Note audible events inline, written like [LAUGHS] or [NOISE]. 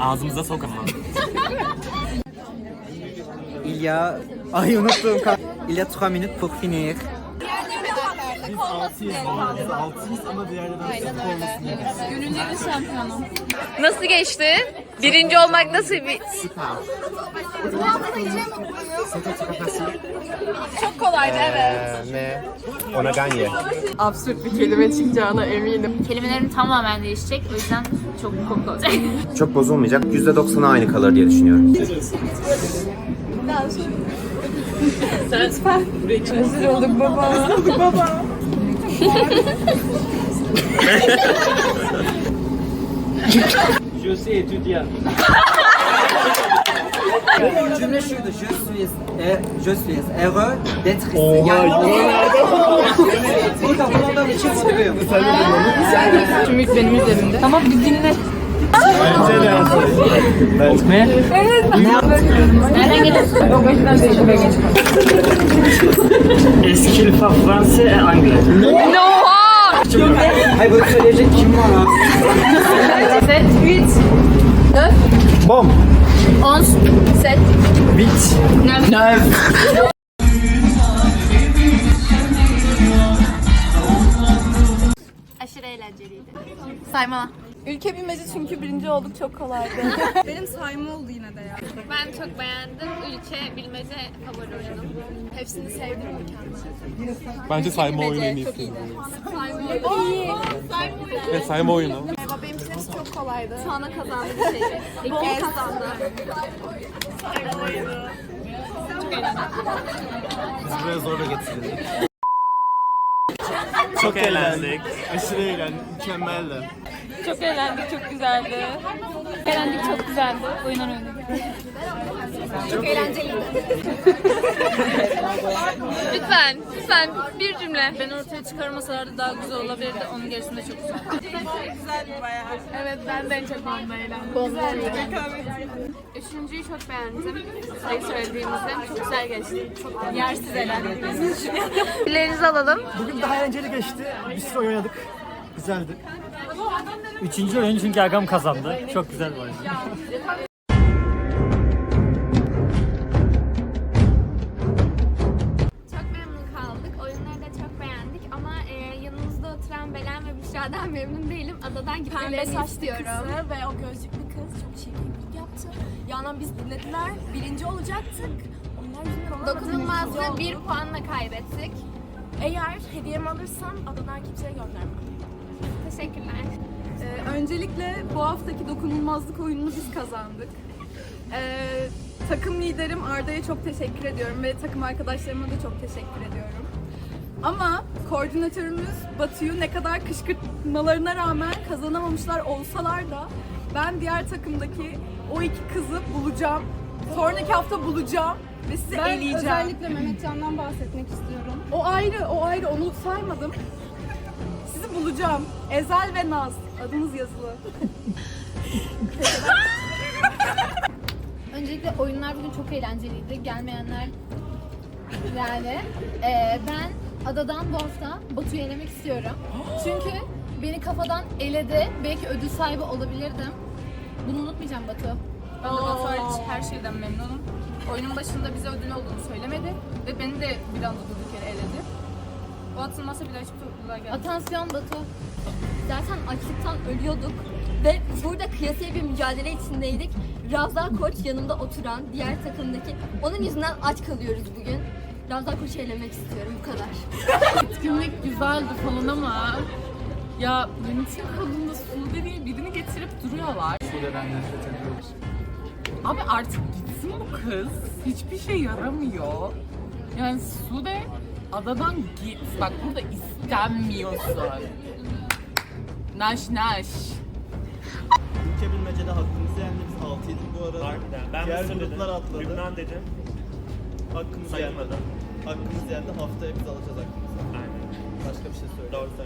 Ağzımıza sok ama. Il y a... Ay unuttum. Il y a 3 minutes pour finir. Nasıl geçti? Birinci olmak nasıl bir... Çok kolaydı evet. Ne? Ona ganye. Absürt bir kelime çıkacağına eminim. Kelimelerim tamamen değişecek. O yüzden çok komik olacak. [LAUGHS] Çok bozulmayacak. %90'a aynı kalır diye düşünüyorum. [LAUGHS] [LAUGHS] Cümle şuydu. Je suis, e, je suis heureux d'être ici. Yani burada bulunduğum için mutluyum. Tümük benim üzerimde. Tamam bir dinle. Nereden geliyorsun? O başından değişime geç. Est-ce qu'il parle français et anglais Oha! Hayır böyle söyleyecek kim var abi? Set 3 Bom. 10 set Bit. 9 eğlenceliydi. Sayma. Ülke bilmeci çünkü birinci olduk çok kolaydı. [LAUGHS] Benim sayma oldu yine de ya. Ben çok beğendim. Ülke bilmece favori oyunum. Hepsini sevdim mükemmel. Bence sayma oyunu en iyisi. İyi. Ve sayma oyunu. Benim için hepsi çok kolaydı. Tuana [LAUGHS] kazandı bir. İlk kez kazandı. Buraya zorla getirildi. Çok eğlendik. Aşırı eğlendik. Mükemmeldi. Çok eğlendik, çok güzeldi. Eğlendik, çok güzeldi. Oyunlar oynadık. Lütfen, lütfen bir cümle. Ben ortaya çıkarmasalardı daha güzel olabilirdi. Onun gerisinde çok güzel. Evet, ben de en çok onda eğlendim. Üçüncüyü çok beğendim. Sayı söylediğimizde çok güzel geçti. Çok Yersiz eğlendik. Dillerinizi alalım. Bugün daha eğlenceli geçti. Bir sürü oynadık. Güzeldi. Üçüncü oyun çünkü Agam kazandı. Çok güzel bir oyun. Çok memnun kaldık. Oyunları da çok beğendik ama e, yanımızda oturan Belen ve Büşra'dan memnun değilim. Adadan gitmelerini istiyorum. kızı ve o gözlüklü kız çok çirkinlik yaptı. Yanan biz dinlediler. Birinci olacaktık. Onlar yüzünden. Dokunulmazlığı İkinci bir puanla kaybettik. Eğer hediyemi alırsam adadan kimseye göndermem. Teşekkürler. Ee, öncelikle bu haftaki dokunulmazlık oyununu biz kazandık. Ee, takım liderim Arda'ya çok teşekkür ediyorum ve takım arkadaşlarıma da çok teşekkür ediyorum. Ama koordinatörümüz Batu'yu ne kadar kışkırtmalarına rağmen kazanamamışlar olsalar da ben diğer takımdaki o iki kızı bulacağım. Sonraki hafta bulacağım ve sizi Ben eleyeceğim. özellikle Mehmetcan'dan bahsetmek istiyorum. O ayrı, o ayrı. Onu saymadım. Sizi bulacağım. Ezel ve Naz. Adınız yazılı. Öncelikle oyunlar bugün çok eğlenceliydi. Gelmeyenler yani. Ee, ben adadan bu hafta Batu'yu elemek istiyorum. Çünkü beni kafadan eledi. Belki ödül sahibi olabilirdim. Bunu unutmayacağım Batu. Ben de Batu hariç her şeyden memnunum. Oyunun başında bize ödül olduğunu söylemedi ve beni de bir anda durduk yere eledi. O atılmasa bile hiçbir topluluğa geldi. Atansiyon Batu. Zaten açlıktan ölüyorduk ve burada kıyasaya bir mücadele içindeydik. Ravza Koç yanımda oturan diğer takımdaki onun yüzünden aç kalıyoruz bugün. Ravza Koç'u elemek istiyorum bu kadar. [LAUGHS] Etkinlik güzeldi falan ama ya yönetim kurulunda Sude diye birini getirip duruyorlar. Sude'den nefret ediyoruz. Abi artık gitsin bu kız. Hiçbir şey yaramıyor. Yani Sude adadan git. Bak burada istenmiyorsun. Naş naş. Ülke bilmecede hakkımızı yendi biz 6'ydık bu arada. Harbiden. Ben Diğer Mısır dedim. gruplar atladı. Lübnan dedim. Hakkımızı Sayılmadı. yendi. Hakkımızı yendi. Haftaya biz alacağız hakkımızı. Aynen. Başka bir şey söyle. Doğru söyle.